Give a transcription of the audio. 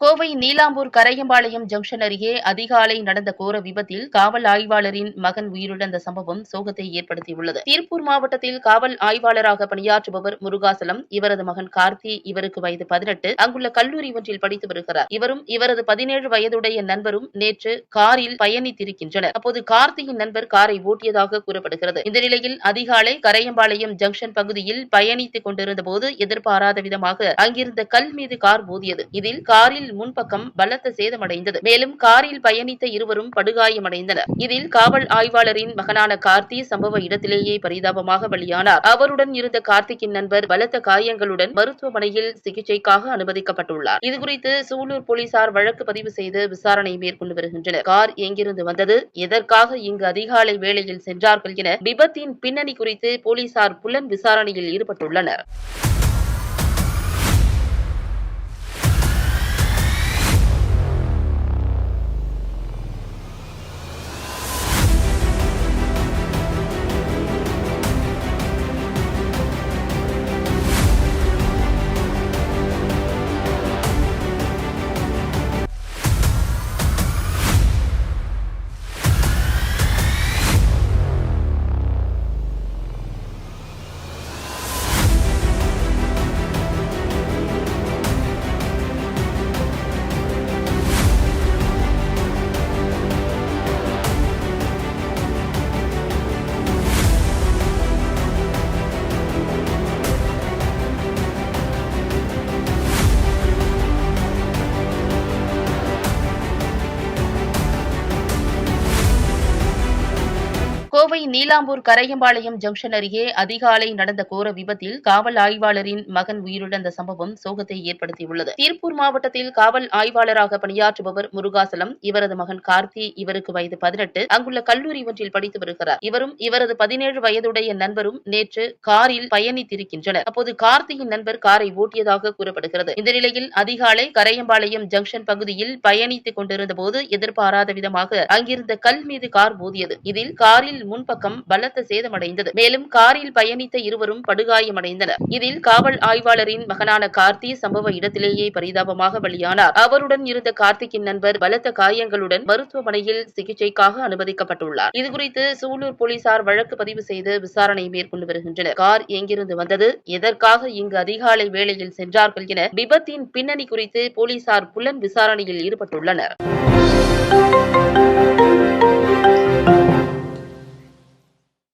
Kovai Neelambur Karayampalayam junction அருகே அதிகாலை நடந்த கோர விபத்தில் காவல் ஆய்வாளரின் மகன் உயிரிழந்த சம்பவம் சோகத்தை ஏற்படுத்தியுள்ளது. திருப்பூர் மாவட்டத்தில் காவல் ஆய்வாளராக பணியாற்றுபவர் முருகாசலம் இவரது மகன் கார்த்தி இவருக்கு வயது பதினெட்டு அங்குள்ள கல்லூரி ஒன்றில் படித்து வருகிறார். இவரும் இவரது பதினேழு வயதுடைய நண்பரும் நேற்று காரில் பயணித்திருக்கின்றனர். அப்போது கார்த்தியின் நண்பர் காரை ஓட்டியதாக கூறப்படுகிறது. இந்த நிலையில் அதிகாலை கரையம்பாளையம் ஜங்ஷன் பகுதியில் பயணித்துக் கொண்டிருந்த போது எதிர்பாராத விதமாக அங்கிருந்த கல் மீது கார் மோதியது. இதில் காரில் முன்பக்கம் பலத்த சேதமடைந்தது. மேலும் காரில் பயணித்த இருவரும் படுகாயமடைந்தனர். இதில் காவல் ஆய்வாளரின் மகனான கார்த்தி சம்பவ இடத்திலேயே பரிதாபமாக பலியானார். அவருடன் இருந்த கார்த்திக்கின் நண்பர் பலத்த காயங்களுடன் மருத்துவமனையில் சிகிச்சைக்காக அனுமதிக்கப்பட்டுள்ளார். இதுகுறித்து சூலூர் போலீசார் வழக்கு பதிவு செய்து விசாரணை மேற்கொண்டு வருகின்றனர். கார் எங்கிருந்து வந்தது எதற்காக இங்கு அதிகாலை வேளையில் சென்றார்கள் என விபத்தின் பின்னணி குறித்து போலீசார் புலன் விசாரணையில் ஈடுபட்டுள்ளனர். கோவை நீலாம்பூர் கரையம்பாளையம் ஜங்ஷன் அருகே அதிகாலை நடந்த கோர விபத்தில் காவல் ஆய்வாளரின் மகன் உயிரிழந்த சம்பவம் சோகத்தை ஏற்படுத்தியுள்ளது. திருப்பூர் மாவட்டத்தில் காவல் ஆய்வாளராக பணியாற்றுபவர் முருகாசலம் இவரது மகன் கார்த்தி இவருக்கு வயது பதினெட்டு அங்குள்ள கல்லூரி ஒன்றில் படித்து வருகிறார். இவரும் இவரது பதினேழு வயதுடைய நண்பரும் நேற்று காரில் பயணித்திருக்கின்றனர். அப்போது கார்த்தியின் நண்பர் காரை ஓட்டியதாக கூறப்படுகிறது. இந்த நிலையில் அதிகாலை கரையம்பாளையம் ஜங்ஷன் பகுதியில் பயணித்துக் கொண்டிருந்த போது எதிர்பாராத விதமாக அங்கிருந்த கல் மீது கார் மோதியது. இதில் காரில் முன்பக்கம் பலத்த சேதமடைந்தது. மேலும் காரில் பயணித்த இருவரும் படுகாயமடைந்தனர். இதில் காவல் ஆய்வாளரின் மகனான கார்த்தி சம்பவ இடத்திலேயே பரிதாபமாக பலியானார். அவருடன் இருந்த கார்த்திக்கின் நண்பர் பலத்த காயங்களுடன் மருத்துவமனையில் சிகிச்சைக்காக அனுமதிக்கப்பட்டுள்ளார். இதுகுறித்து சூலூர் போலீசார் வழக்கு பதிவு செய்து விசாரணை மேற்கொண்டு வருகின்றனர். கார் எங்கிருந்து வந்தது எதற்காக இங்கு அதிகாலை வேளையில் சென்றார்கள் என விபத்தின் பின்னணி குறித்து போலீசார் புலன் விசாரணையில் ஈடுபட்டுள்ளனர்.